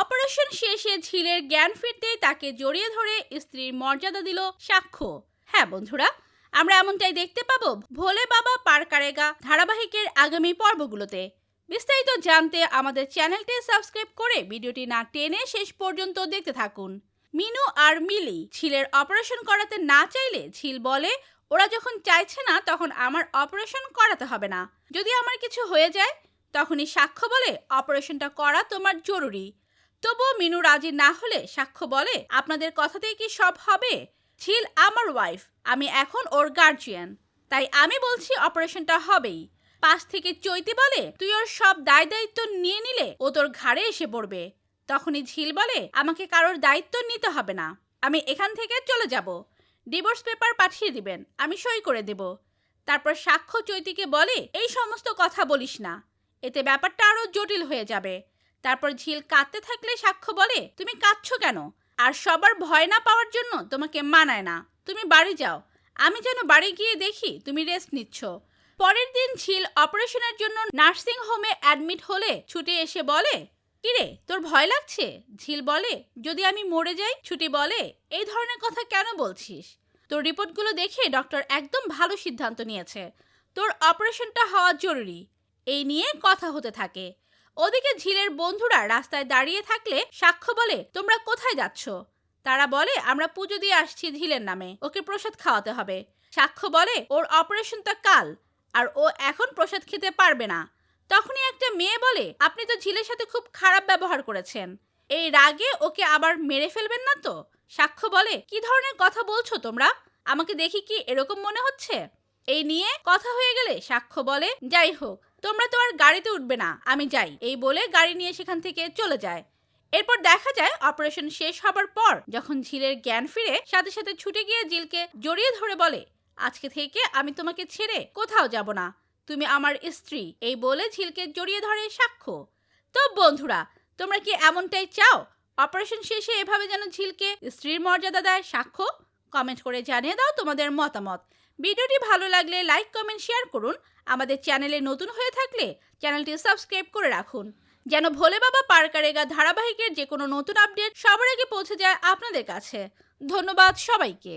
Operation শেষে ঝিলের জ্ঞান ফিরতেই তাকে জড়িয়ে ধরে স্ত্রীর মর্যাদা দিল সাক্ষ্য। হ্যাঁ বন্ধুরা, আমরা এমনটাই দেখতে পাবো ভোলে বাবা পার কারেগা ধারাবাহিকের আগামী পর্বগুলোতে। বিস্তারিত জানতে আমাদের চ্যানেলটি সাবস্ক্রাইব করে ভিডিওটি না টেনে শেষ পর্যন্ত দেখতে থাকুন। মিনু আর মিলি ঝিলের অপারেশন করাতে না চাইলে ঝিল বলে, ওরা যখন চাইছে না, তখন আমার অপারেশন করাতে হবে না। যদি আমার কিছু হয়ে যায়, তখনই সাক্ষ্য বলে অপারেশনটা করা তোমার জরুরি। তবুও মিনু রাজি না হলে সাক্ষ্য বলে, আপনাদের কথাতেই কি সব হবে? ঝিল আমার ওয়াইফ আমি এখন ওর গার্জিয়ান তাই আমি বলছি অপারেশনটা হবেই। পাশ থেকে চৈতি বলে, তুই ওর সব দায় দায়িত্ব নিয়ে নিলে ও তোর ঘাড়ে এসে পড়বে। তখনই ঝিল বলে, আমাকে কারোর দায়িত্ব নিতে হবে না। আমি এখান থেকে চলে যাব। ডিভোর্স পেপার পাঠিয়ে দিবেন, আমি সই করে দেব। তারপর সাক্ষ্য চৈতিকে বলে, এই সমস্ত কথা বলিস না। এতে ব্যাপারটা আরও জটিল হয়ে যাবে। তারপর ঝিল কাঁদতে থাকলে সাক্ষ্য বলে, তুমি কাঁদছো কেন? আর সবার ভয় না পাওয়ার জন্য তোমাকে মানায় না। তুমি বাড়ি যাও। আমি যেন বাড়ি গিয়ে দেখি তুমি রেস্ট নিচ্ছ। পরের দিন ঝিল অপারেশনের জন্য নার্সিং হোমে অ্যাডমিট হলে ছুটে এসে বলে, কিরে, তোর ভয় লাগছে? ঝিল বলে, যদি আমি মরে যাই, ছুটি বলে, এই ধরনের কথা কেন বলছিস? তোর রিপোর্টগুলো দেখে ডক্টর একদম ভালো সিদ্ধান্ত নিয়েছে। তোর অপারেশনটা হওয়া জরুরি। এই নিয়ে কথা হতে থাকে। ওদিকে ঝিলের বন্ধুরা রাস্তায় দাঁড়িয়ে থাকলে সাক্ষ্য বলে, তোমরা কোথায় যাচ্ছ? তারা বলে, আমরা পুজো দিয়ে আসছি ঝিলের নামে, ওকে প্রসাদ খাওয়াতে হবে। সাক্ষ্য বলে, ওর অপারেশনটা কাল, আর ও এখন প্রসাদ খেতে পারবে না। তখনই একটা মেয়ে বলে, আপনি তো ঝিলের সাথে খুব খারাপ ব্যবহার করেছেন। এই রাগে ওকে আবার মেরে ফেলবেন না তো? সাক্ষ্য বলে, কি ধরনের কথা বলছো তোমরা? আমাকে দেখি কি এরকম মনে হচ্ছে? এই নিয়ে কথা হয়ে গেলে সাক্ষ্য বলে, যাই হোক তোমরা তো আর গাড়িতে উঠবে না, আমি যাই। এই বলে গাড়ি নিয়ে সেখান থেকে চলে যায়। এরপর দেখা যায় অপারেশন শেষ হবার পর যখন ঝিলের জ্ঞান ফিরে, সাথে সাথে ছুটে গিয়ে ঝিলকে জড়িয়ে ধরে বলে, আজকে থেকে আমি তোমাকে ছেড়ে কোথাও যাব না। তুমি আমার স্ত্রী। এই বলে ঝিলকে জড়িয়ে ধরে সাক্ষ্য। তো বন্ধুরা, তোমরা কি এমনটাই চাও? অপারেশন শেষে এভাবে যেন ঝিলকে স্ত্রীর মর্যাদা দেয় সাক্ষ্য? কমেন্ট করে জানিয়ে দাও তোমাদের মতামত। ভিডিওটি ভালো লাগলে লাইক, কমেন্ট, শেয়ার করুন। আমাদের চ্যানেলে নতুন হয়ে থাকলে চ্যানেলটি সাবস্ক্রাইব করে রাখুন। যেন ভোলে বাবা পার্কারেগা ধারাবাহিকের যে কোনো নতুন আপডেট সবার আগে পৌঁছে যায় আপনাদের কাছে। ধন্যবাদ সবাইকে।